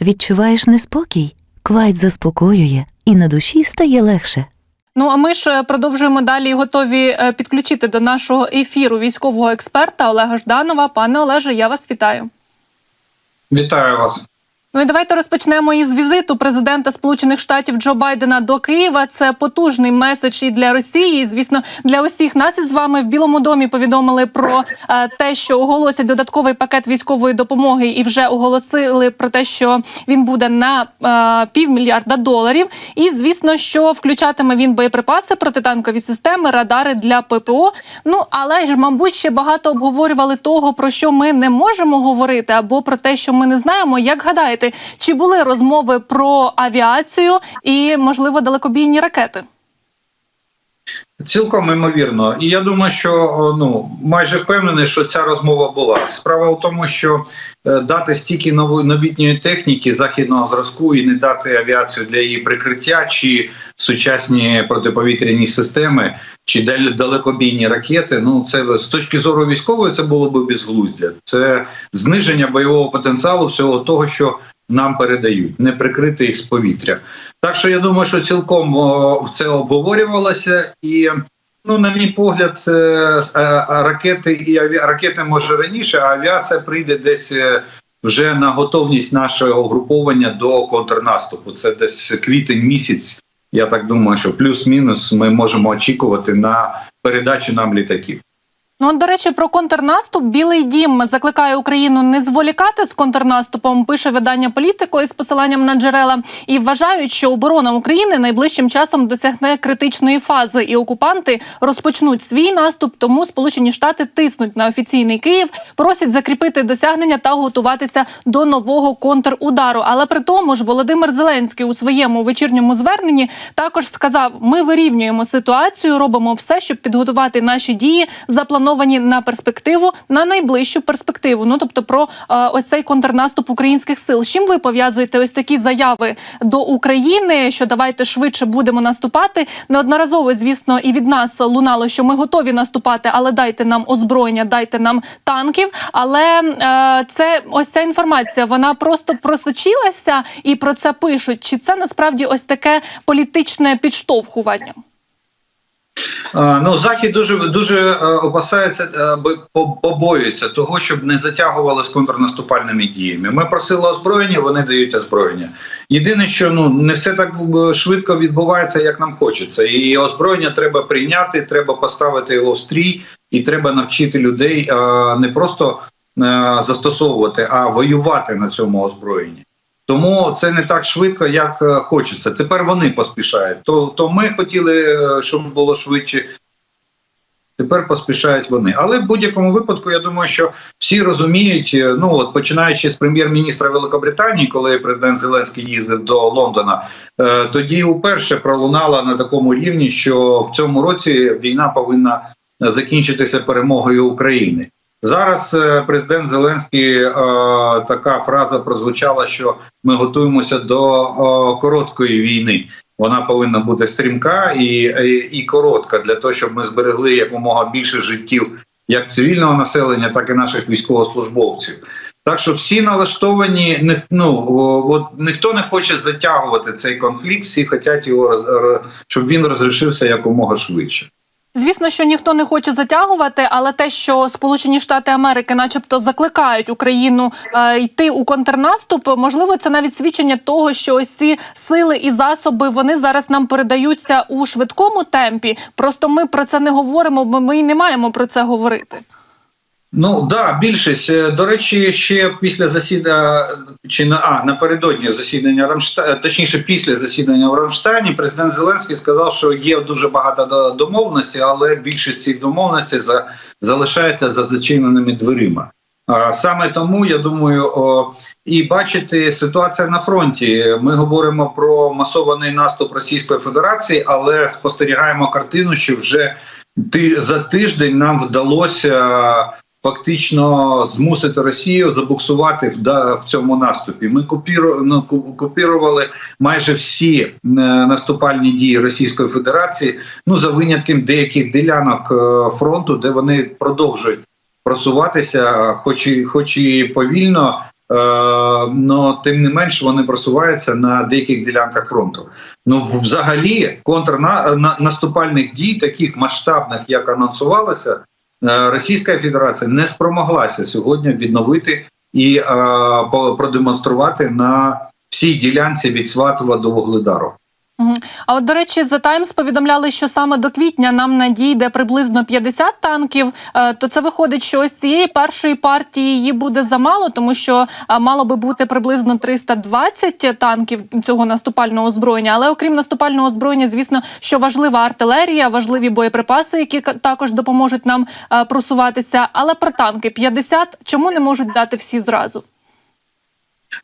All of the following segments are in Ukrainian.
Відчуваєш неспокій? Квайт заспокоює, і на душі стає легше. Ну а ми ж е, продовжуємо далі готові е, підключити до нашого ефіру військового експерта Олега Жданова. Пане Олеже, я вас вітаю. Вітаю вас. Ну і давайте розпочнемо із візиту президента Сполучених Штатів Джо Байдена до Києва. Це потужний меседж і для Росії. і, Звісно, для усіх нас із вами в Білому домі повідомили про е, те, що оголосять додатковий пакет військової допомоги, і вже оголосили про те, що він буде на е, півмільярда доларів. І звісно, що включатиме він боєприпаси, протитанкові системи, радари для ППО. Ну але ж, мабуть, ще багато обговорювали того, про що ми не можемо говорити, або про те, що ми не знаємо. Як гадаєте, чи були розмови про авіацію і можливо далекобійні ракети? Цілком імовірно, і я думаю, що ну майже впевнений, що ця розмова була. Справа в тому, що е, дати стільки новітньої техніки західного зразку і не дати авіацію для її прикриття, чи сучасні протиповітряні системи, чи дал- далекобійні ракети. Ну це з точки зору військової це було б безглуздя. Це зниження бойового потенціалу всього того, що нам передають, не прикрити їх з повітря. Так що я думаю, що цілком це обговорювалося, і ну, на мій погляд, е, ракети і авіа... ракети може раніше, а авіація прийде десь е, вже на готовність нашого угруповання до контрнаступу. Це десь квітень місяць. Я так думаю, що плюс-мінус ми можемо очікувати на передачу нам літаків. Ну, до речі, про контрнаступ Білий Дім закликає Україну не зволікати з контрнаступом. Пише видання політико із посиланням на джерела і вважають, що оборона України найближчим часом досягне критичної фази, і окупанти розпочнуть свій наступ. Тому Сполучені Штати тиснуть на офіційний Київ, просять закріпити досягнення та готуватися до нового контрудару. Але при тому ж Володимир Зеленський у своєму вечірньому зверненні також сказав: ми вирівнюємо ситуацію, робимо все, щоб підготувати наші дії, заплановані на перспективу, на найближчу перспективу. Ну тобто, про е, ось цей контрнаступ українських сил. Чим ви пов'язуєте ось такі заяви до України, що давайте швидше будемо наступати? Неодноразово, звісно, і від нас лунало, що ми готові наступати, але дайте нам озброєння, дайте нам танків. Але е, це ось ця інформація, вона просто просочилася і про це пишуть. Чи це насправді ось таке політичне підштовхування? Ну, захід дуже дуже е, опасається, е, побоюється того, щоб не затягували з контрнаступальними діями. Ми просили озброєння, вони дають озброєння. Єдине, що ну не все так е, швидко відбувається, як нам хочеться. І озброєння треба прийняти, треба поставити його в стрій, і треба навчити людей не просто застосовувати, а воювати на цьому озброєнні. Тому це не так швидко, як е, хочеться. Тепер вони поспішають. То, то ми хотіли, е, щоб було швидше. Тепер поспішають вони. Але в будь-якому випадку, я думаю, що всі розуміють, е, ну от починаючи з прем'єр-міністра Великобританії, коли президент Зеленський їздив до Лондона, е, тоді вперше пролунала на такому рівні, що в цьому році війна повинна закінчитися перемогою України. Зараз е, президент Зеленський е, така фраза прозвучала, що ми готуємося до е, короткої війни. Вона повинна бути стрімка і, і, і коротка для того, щоб ми зберегли якомога більше життів як цивільного населення, так і наших військовослужбовців. Так що всі налаштовані, не- ну от ніхто не хоче затягувати цей конфлікт, всі хочуть його щоб він розрішився якомога швидше. Звісно, що ніхто не хоче затягувати, але те, що Сполучені Штати Америки, начебто, закликають Україну е, йти у контрнаступ, можливо, це навіть свідчення того, що ось ці сили і засоби вони зараз нам передаються у швидкому темпі. Просто ми про це не говоримо, бо ми й не маємо про це говорити. Ну да, більшість. Е, До речі, ще після засідання чи на а напередодні засідання Рамшта, точніше, після засідання в Рамштайні, президент Зеленський сказав, що є дуже багато до- домовленостей, але більшість цих домовленостей за залишається за зачиненими дверима. Саме тому я думаю, і бачити ситуація на фронті. Ми говоримо про масований наступ Російської Федерації, але спостерігаємо картину, що вже ти за тиждень нам вдалося фактично змусити Росію забуксувати в, да, в цьому наступі. Ми купіру, ну, купірували майже всі е, наступальні дії Російської Федерації, ну за винятком деяких ділянок е, фронту, де вони продовжують просуватися, хоч і хоч і повільно, но тим не менш вони просуваються на деяких ділянках фронту. Ну, взагалі, контрнаступальних дій, таких масштабних, як анонсувалося, е, Російська Федерація не спромоглася сьогодні відновити і е, продемонструвати на всій ділянці від Сватова до Вугледару. А от до речі, за Таймс повідомляли, що саме до квітня нам надійде приблизно 50 танків. Е, То це виходить, що ось цієї першої партії її буде замало, тому що е, мало би бути приблизно 320 танків цього наступального озброєння. Але окрім наступального озброєння, звісно, що важлива артилерія, важливі боєприпаси, які також допоможуть нам е, просуватися. Але про танки 50 чому не можуть дати всі зразу?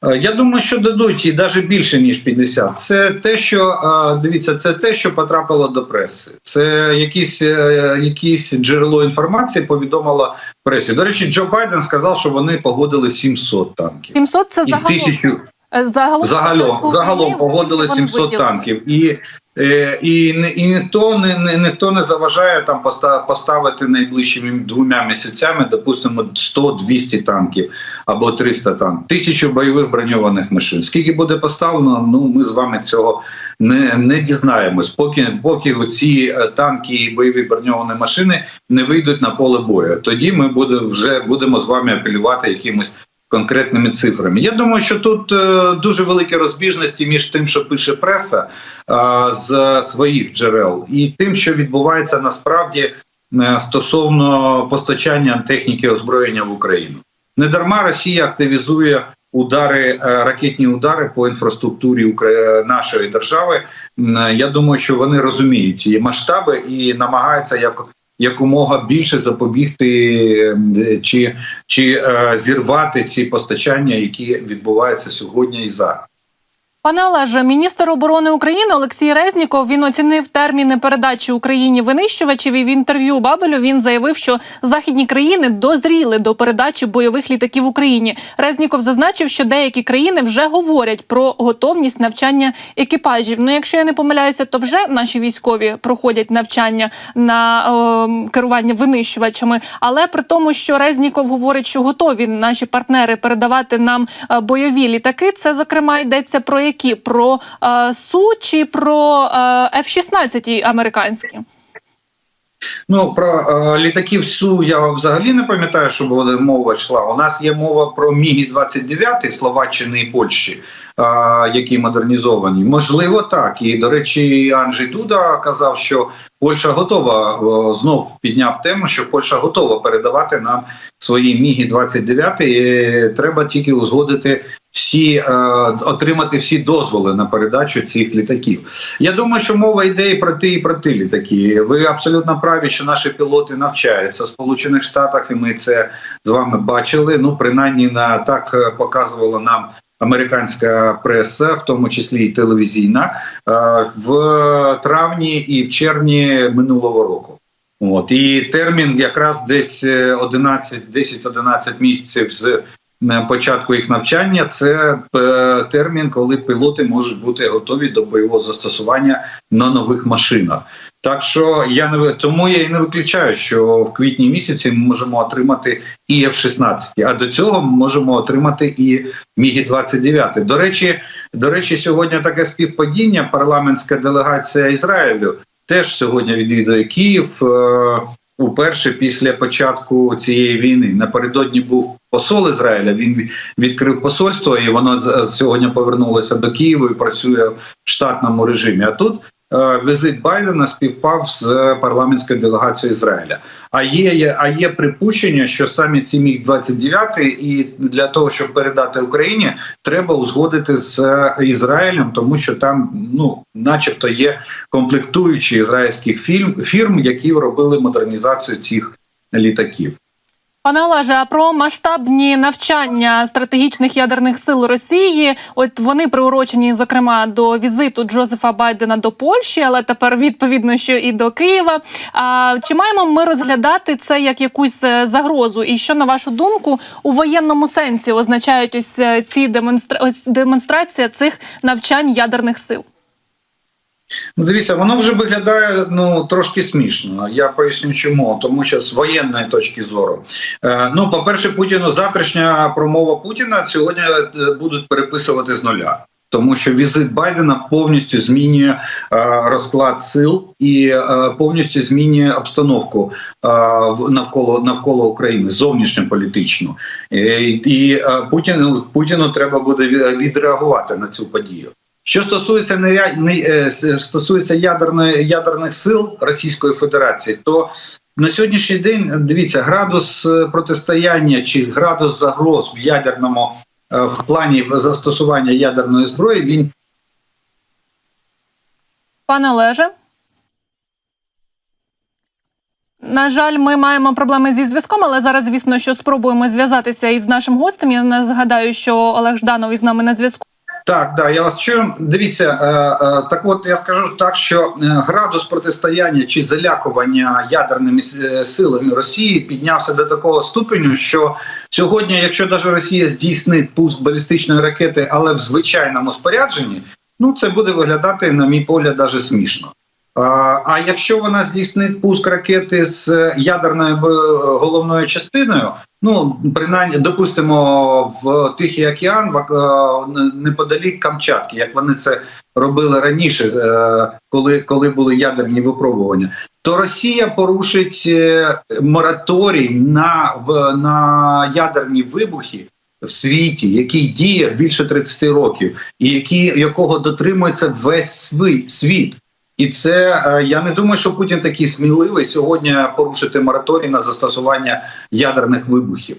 Е, Я думаю, що дадуть і навіть більше ніж 50. Це те, що е, дивіться, це те, що потрапило до преси. Це якісь, е, якісь джерело інформації повідомило пресі. До речі, Джо Байден сказав, що вони погодили 700 танків 700 – це і тисячу. Загалом, Загалом, загалом погодили вони 700 виділили. танків, і, і, ні- і ніхто не, не ніхто не заважає там поста- поставити найближчими двома місяцями, допустимо, 100-200 танків або 300 танків, тисячу бойових броньованих машин. Скільки буде поставлено? Ну ми з вами цього не, не дізнаємось, поки поки ці е, танки і бойові броньовані машини не вийдуть на поле бою. Тоді ми буде, вже будемо з вами апелювати якимось конкретними цифрами. Я думаю, що тут е, дуже великі розбіжності між тим, що пише преса е, з своїх джерел, і тим, що відбувається насправді е, стосовно постачання техніки озброєння в Україну. Недарма Росія активізує удари, ракетні удари по інфраструктурі нашої держави. Я думаю, що вони розуміють ці масштаби і намагаються як. Якомога більше запобігти е, чи чи е, зірвати ці постачання, які відбуваються сьогодні і зараз. Пане Олеже, міністр оборони України Олексій Резніков він оцінив терміни передачі Україні винищувачів. І в інтерв'ю Бабелю він заявив, що західні країни дозріли до передачі бойових літаків Україні. Резніков зазначив, що деякі країни вже говорять про готовність навчання екіпажів. Ну, якщо я не помиляюся, то вже наші військові проходять навчання на е, керування винищувачами. Але при тому, що Резніков говорить, що готові наші партнери передавати нам е, бойові літаки, це зокрема йдеться про які про е, су чи про е, F-16 американські. Ну про е, літаків Су я взагалі не пам'ятаю, що буде мова йшла. У нас є мова про Мігі 29 Словаччини і Польщі, е, які модернізовані. Можливо, так. І до речі, Анджей Дуда казав, що Польща готова е, знов підняв тему, що Польща готова передавати нам свої Мігі 29 і Треба тільки узгодити всі е, отримати всі дозволи на передачу цих літаків. Я думаю, що мова йде і про ті, і про ті літаки. Ви абсолютно праві, що наші пілоти навчаються в Сполучених Штатах, і ми це з вами бачили. Ну, принаймні, на так е, показувала нам. Американська преса, в тому числі і телевізійна, е, в травні і в червні минулого року. От і термін якраз десь е, 11, 10-11 місяців з е, початку їх навчання. Це е, термін, коли пілоти можуть бути готові до бойового застосування на нових машинах. Так що я не тому я і не виключаю, що в квітні місяці ми можемо отримати і F-16, а до цього ми можемо отримати і Мігі 29 До речі, до речі, сьогодні таке співпадіння. Парламентська делегація Ізраїлю теж сьогодні відвідує Київ. Уперше після початку цієї війни напередодні був посол Ізраїля. Він відкрив посольство, і воно сьогодні повернулося до Києва і працює в штатному режимі. А тут візит Байдена співпав з парламентською делегацією Ізраїля. А є, а є припущення, що самі ці міг 29 і для того, щоб передати Україні, треба узгодити з е, Ізраїлем, тому що там, ну, начебто, є комплектуючі ізраїльських фірм, фірм, які робили модернізацію цих літаків. Пане Олеже, а про масштабні навчання стратегічних ядерних сил Росії, от вони приурочені, зокрема, до візиту Джозефа Байдена до Польщі, але тепер відповідно, що і до Києва. А чи маємо ми розглядати це як якусь е, загрозу? І що на вашу думку у воєнному сенсі означають ось е, ці демонстра... ось демонстрація цих навчань ядерних сил? Ну, дивіться, воно вже виглядає ну трошки смішно. Я поясню, чому тому, що з воєнної точки зору. Е, ну, по-перше, Путіну завтрашня промова Путіна сьогодні е, будуть переписувати з нуля. Тому що візит Байдена повністю змінює е, розклад сил і е, повністю змінює обстановку е, навколо навколо України зовнішньополітичну. Е, і е, Путіну Путіну треба буде відреагувати на цю подію. Що стосується не, не е, стосується ядерної ядерних сил Російської Федерації, то на сьогоднішній день дивіться градус е, протистояння чи градус загроз в ядерному е, в плані застосування ядерної зброї він Пане Олеже. На жаль, ми маємо проблеми зі зв'язком, але зараз, звісно, що спробуємо зв'язатися із нашим гостем. Я не згадаю, що Олег Жданов із нами на зв'язку. Так, да, я вас чую. Дивіться, е, е, так от я скажу так, що е, градус протистояння чи залякування ядерними силами Росії піднявся до такого ступеню, що сьогодні, якщо навіть Росія здійснить пуск балістичної ракети, але в звичайному спорядженні, ну це буде виглядати, на мій погляд, даже смішно. А якщо вона здійснить пуск ракети з ядерною головною частиною, ну принаймні, допустимо, в Тихий океан е, неподалік Камчатки, як вони це робили раніше, е, коли, коли були ядерні випробування, то Росія порушить е, мораторій на, на ядерні вибухи. В світі, який діє більше 30 років, і які, якого дотримується весь світ. І це е, я не думаю, що Путін такий сміливий сьогодні порушити мораторій на застосування ядерних вибухів.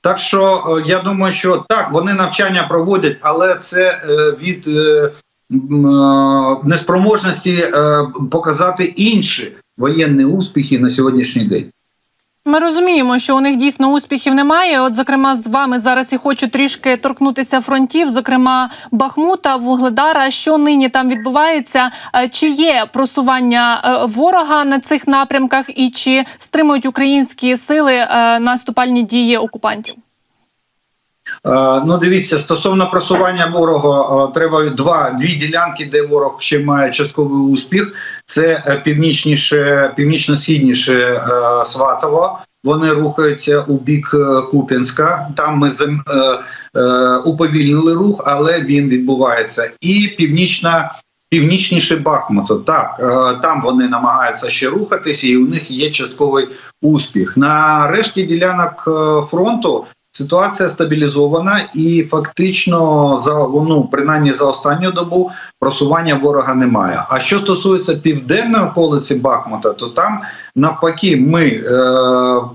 Так що е, я думаю, що так вони навчання проводять, але це е, від неспроможності показати інші воєнні успіхи на сьогоднішній день. Ми розуміємо, що у них дійсно успіхів немає. От, зокрема, з вами зараз і хочу трішки торкнутися фронтів, зокрема Бахмута, Вугледара. Що нині там відбувається? Е, Чи є просування е, ворога на цих напрямках, і чи стримують українські сили е, наступальні дії окупантів? Е, Ну, дивіться, стосовно просування ворога, е, треба два дві ділянки, де ворог ще має частковий успіх. Це е, північніше, північно-східніше Сватово. Вони рухаються у бік Куп'янська. Там ми уповільнили рух, але він відбувається. І північна. Північніше Бахмуту, так там вони намагаються ще рухатися, і у них є частковий успіх. На решті ділянок фронту Ситуація стабілізована і фактично за ну, принаймні за останню добу просування ворога немає. А що стосується південної околиці Бахмута, то там навпаки ми е,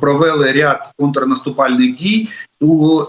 провели ряд контрнаступальних дій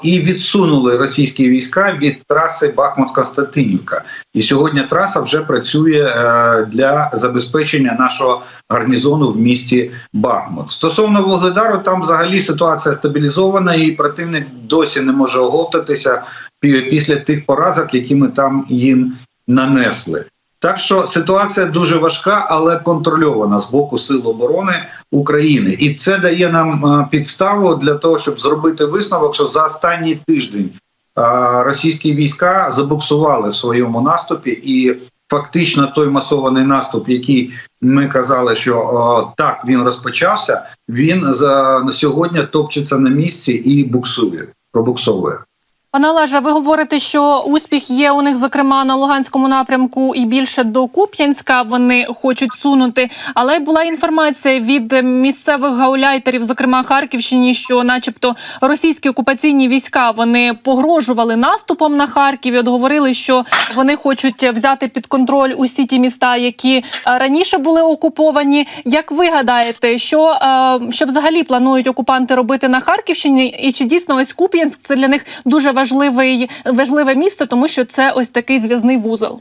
і відсунули російські війська від траси Бахмут-Константинівка. І сьогодні траса вже працює е, для забезпечення нашого гарнізону в місті Бахмут. Стосовно Вугледару, там взагалі ситуація стабілізована, і противник досі не може оговтатися після тих поразок, які ми там їм нанесли. Так що ситуація дуже важка, але контрольована з боку Сил оборони України, і це дає нам е, підставу для того, щоб зробити висновок, що за останній тиждень е, російські війська забуксували в своєму наступі, і фактично той масований наступ, який ми казали, що е, так він розпочався, він за сьогодні топчеться на місці і буксує, пробуксовує. Пане Олеже, ви говорите, що успіх є у них, зокрема на Луганському напрямку, і більше до Куп'янська вони хочуть сунути. Але була інформація від місцевих гауляйтерів, зокрема Харківщині, що, начебто, російські окупаційні війська вони погрожували наступом на Харків. і От говорили, що вони хочуть взяти під контроль усі ті міста, які е, раніше були окуповані. Як ви гадаєте, що, е, що взагалі планують окупанти робити на Харківщині, і чи дійсно ось Куп'янськ це для них дуже важливий важливе місто, тому що це ось такий зв'язний вузол.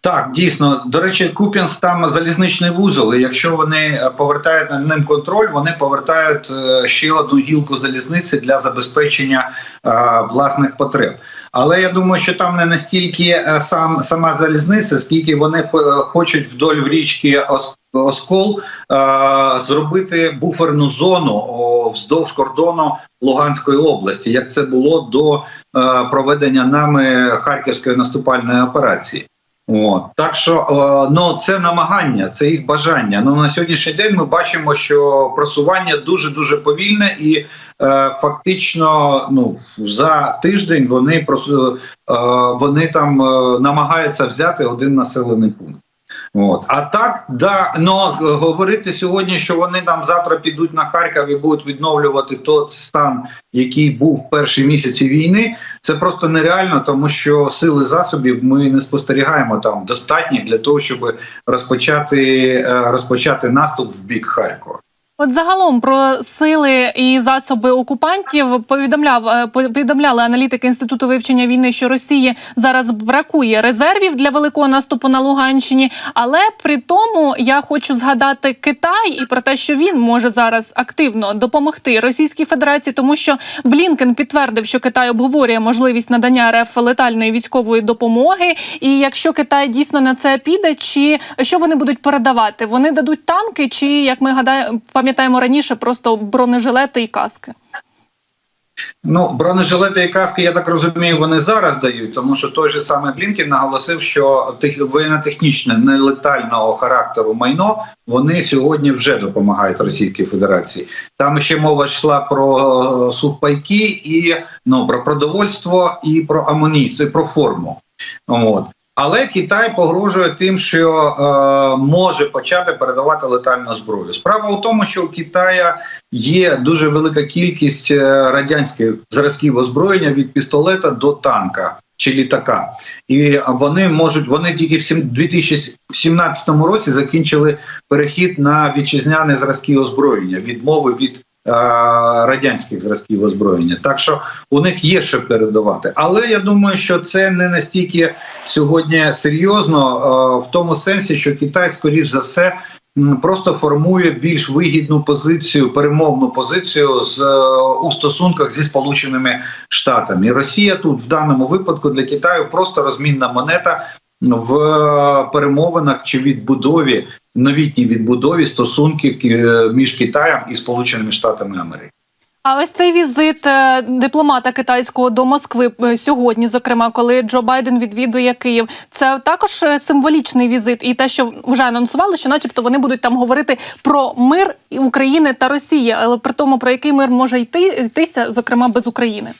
Так, дійсно. До речі, Куп'янськ там залізничний вузол. І якщо вони е, повертають над ним контроль, вони повертають е, ще одну гілку залізниці для забезпечення е, власних потреб. Але я думаю, що там не настільки е, сам сама залізниця, скільки вони хо- хочуть вдоль в річки Оскол е, зробити буферну зону вздовж кордону Луганської області, як це було до е, проведення нами харківської наступальної операції. От так що е, ну це намагання, це їх бажання. Ну на сьогоднішній день ми бачимо, що просування дуже дуже повільне, і е, фактично, ну за тиждень вони е, вони там намагаються взяти один населений пункт. От а так, да ну е, говорити сьогодні, що вони там завтра підуть на Харків і будуть відновлювати той стан, який був в перші місяці війни. Це просто нереально, тому що сили засобів ми не спостерігаємо там достатньо для того, щоб розпочати е, розпочати наступ в бік Харкова. От загалом про сили і засоби окупантів повідомляв е, повідомляли аналітики інституту вивчення війни, що Росії зараз бракує резервів для великого наступу на Луганщині. Але при тому я хочу згадати Китай і про те, що він може зараз активно допомогти Російській Федерації, тому що Блінкен підтвердив, що Китай обговорює можливість надання РФ летальної військової допомоги. І якщо Китай дійсно на це піде, чи що вони будуть передавати? Вони дадуть танки, чи як ми гадаємо, пам'ятаємо раніше, просто бронежилети і каски. Ну, бронежилети і каски, я так розумію, вони зараз дають, тому що той же самий Блінкін наголосив, що воєнно-технічне нелетального характеру майно вони сьогодні вже допомагають Російській Федерації. Там ще мова йшла про е, сухпайки і ну про продовольство і про амуніцію, про форму. От. Але Китай погрожує тим, що е, може почати передавати летальну зброю. Справа у тому, що у Китая є дуже велика кількість е, радянських зразків озброєння від пістолета до танка чи літака, і вони можуть вони тільки в сім- 2017 році закінчили перехід на вітчизняні зразки озброєння, відмови від радянських зразків озброєння. Так що у них є що передавати. Але я думаю, що це не настільки сьогодні серйозно, е, в тому сенсі, що Китай, скоріш за все, просто формує більш вигідну позицію, перемовну позицію з е, у стосунках зі Сполученими Штатами. І Росія тут в даному випадку для Китаю просто розмінна монета в е, перемовинах чи відбудові новітній відбудові стосунків е, між Китаєм і Сполученими Штатами Америки. А ось цей візит е, дипломата китайського до Москви е, сьогодні, зокрема, коли Джо Байден відвідує Київ, це також символічний візит, і те, що вже анонсували, що, начебто, вони будуть там говорити про мир України та Росії, але при тому про який мир може йти йтися, зокрема без України.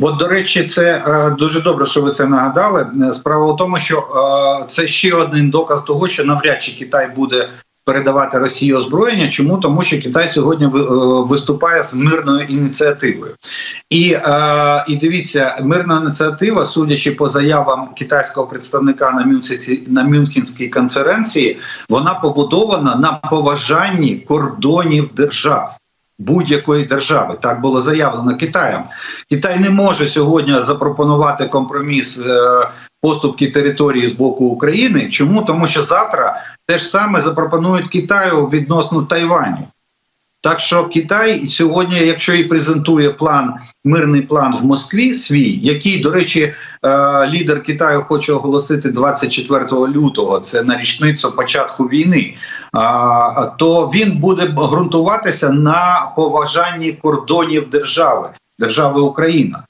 От, до речі, це е, дуже добре, що ви це нагадали. Е, Справа в тому, що е, це ще один доказ того, що навряд чи Китай буде передавати Росії озброєння. Чому тому, що Китай сьогодні ви- виступає з мирною ініціативою, і, і дивіться, мирна ініціатива, судячи по заявам китайського представника на Мюнхенській, на Мюнхенській конференції, вона побудована на поважанні кордонів держав. Будь-якої держави так було заявлено Китаєм. Китай не може сьогодні запропонувати компроміс е, поступки території з боку України. Чому? Тому що завтра те ж саме запропонують Китаю відносно Тайваню. Так що Китай сьогодні, якщо і презентує план, мирний план в Москві свій, який, до речі, е, лідер Китаю хоче оголосити 24 лютого, це на річницю початку війни, то він буде ґрунтуватися на поважанні кордонів держави, держави Україна.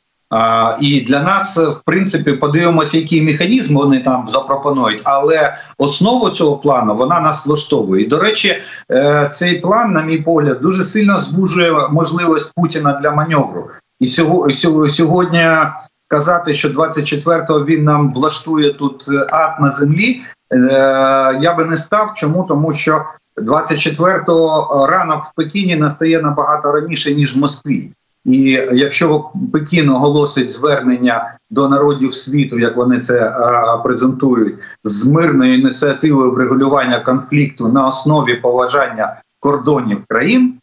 І для нас, в принципі, подивимося, який механізм вони там запропонують. Але основу цього плану вона нас влаштовує. І, до речі, е, цей план, на мій погляд, дуже сильно звужує можливість Путіна для маневру. І сього- сьогодні казати, що 24-го він нам влаштує тут ад на землі. Е, Я би не став. Чому? Тому що 24-го ранок в Пекіні настає набагато раніше ніж в Москві. І якщо Пекін оголосить звернення до народів світу, як вони це а, презентують, з мирною ініціативою врегулювання конфлікту на основі поважання кордонів країн,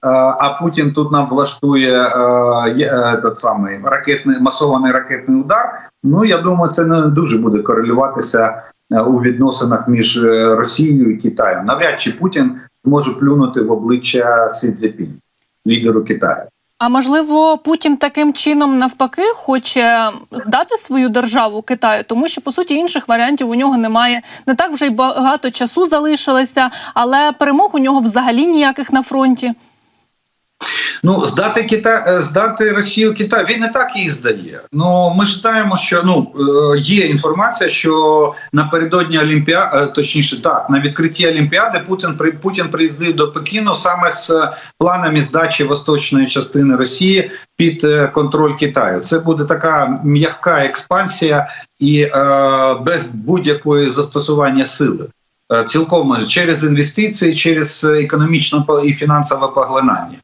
а, а Путін тут нам влаштує а, е, тот самий ракетний масований ракетний удар. Ну я думаю, це не дуже буде корелюватися е, у відносинах між е, Росією і Китаєм. Навряд чи Путін зможе плюнути в обличчя Сі Цзепін, лідеру Китаю. А можливо, Путін таким чином навпаки хоче здати свою державу Китаю, тому що по суті інших варіантів у нього немає. Не так вже й багато часу залишилося, але перемог у нього взагалі ніяких на фронті. Ну, здати Кита... е, здати Росію Китай, він не так її здає. Ну ми ж знаємо, що ну е, є інформація, що напередодні Олімпіади, точніше, так на відкритті Олімпіади Путін Путін приїздив до Пекіну саме з е, планами здачі восточної частини Росії під е, контроль Китаю. Це буде така м'яка експансія і е, без будь-якої застосування сили. Е, Цілком через інвестиції, через е, економічне і фінансове поглинання.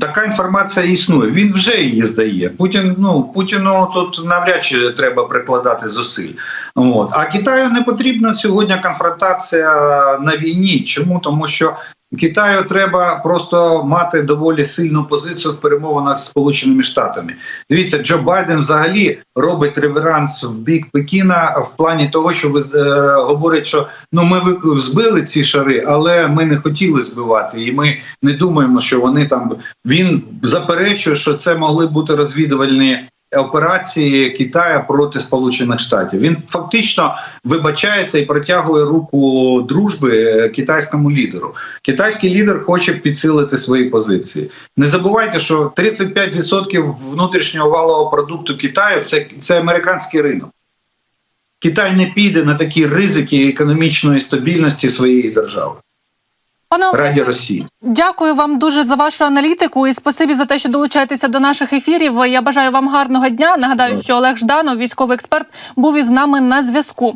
Така інформація існує. Він вже її здає. Путін ну Путіну тут навряд чи треба прикладати зусиль. От а Китаю не потрібна сьогодні конфронтація на війні. Чому тому, що Китаю треба просто мати доволі сильну позицію в перемовинах з Сполученими Штатами. Дивіться, Джо Байден взагалі робить реверанс в бік Пекіна в плані того, що ви е, говорить, що ну ми збили ці шари, але ми не хотіли збивати, і ми не думаємо, що вони там він заперечує, що це могли бути розвідувальні операції Китая проти Сполучених Штатів. Він фактично вибачається і протягує руку дружби е, китайському лідеру. Китайський лідер хоче підсилити свої позиції. Не забувайте, що 35% внутрішнього валового продукту Китаю це, це американський ринок. Китай не піде на такі ризики економічної стабільності своєї держави Пане раді Росії. Дякую вам дуже за вашу аналітику і спасибі за те, що долучаєтеся до наших ефірів. Я бажаю вам гарного дня. Нагадаю, що Олег Жданов, військовий експерт, був із нами на зв'язку.